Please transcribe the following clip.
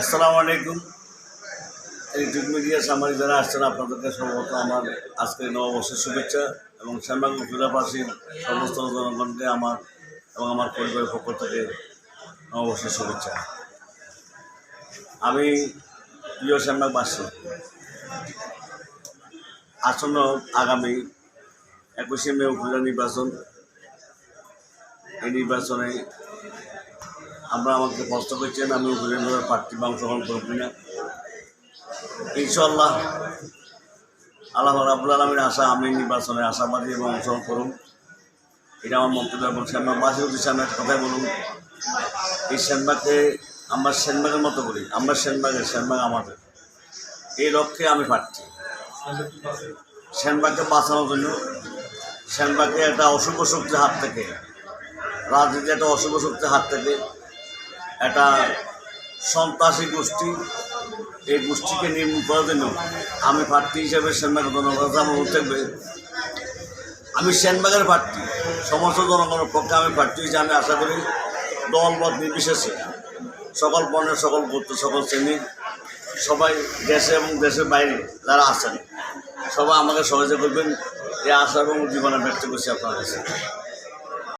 আসসালামু আলাইকুম। Electric media সামাজিক যারা আসছেন, আপনাদেরকে সম্ভবত আমার আজকে নববর্ষের শুভেচ্ছা এবং শ্যামবাগ উপজেলাবাসীর সমস্ত জনগণকে আমার এবং আমার পরিবারের পক্ষ থেকে নববর্ষের শুভেচ্ছা। আমি প্রিয় শ্যামবাগবাসী, আসন্ন আগামী একুশে মে উপজেলা নির্বাচন। এই নির্বাচনে আমরা আমাকে প্রশ্ন করছেন, আমি উপজেলার প্রার্থী অংশগ্রহণ করব কিনা ইনশাল্লাহ আল্লাহ রাবুল আলমীর আশা আমি নির্বাচনে আশাবাদী এবং অংশগ্রহণ করুন। এটা আমার মন্তব্য এবং শ্যামবাগবাসী উদ্দেশ্যে আমি একটা কথাই বলুন। এই শ্যামবাগকে আমরা শ্যামবাগের মতো করি, আমরা শ্যামবাগের শ্যামবাগ আমাদের। এই লক্ষ্যে আমি প্রার্থী। শ্যামবাগকে বাঁচানোর জন্য, শ্যামবাগকে একটা অশুভ শক্তির হাত থেকে রাজনীতি একটা অশুভ শক্তির হাত থেকে একটা সন্ত্রাসী গোষ্ঠী। এই গোষ্ঠীকে নির্মূল করার জন্য আমি প্রার্থী হিসেবে সেনবাগের জনগণের থাকবে আমি সেনবাগের প্রার্থী, সমস্ত জনগণের পক্ষে আমি প্রার্থী হিসেবে আমি আশা করি দল মত নির্বিশেষে সকল বর্ণের সকল গোত্র সকল শ্রেণি, সবাই দেশে এবং দেশের বাইরে যারা আছেন, সবাই আমাকে সহযোগিতা করবেন। এই আশা এবং জীবনে ব্যক্ত করছি আপনার কাছে।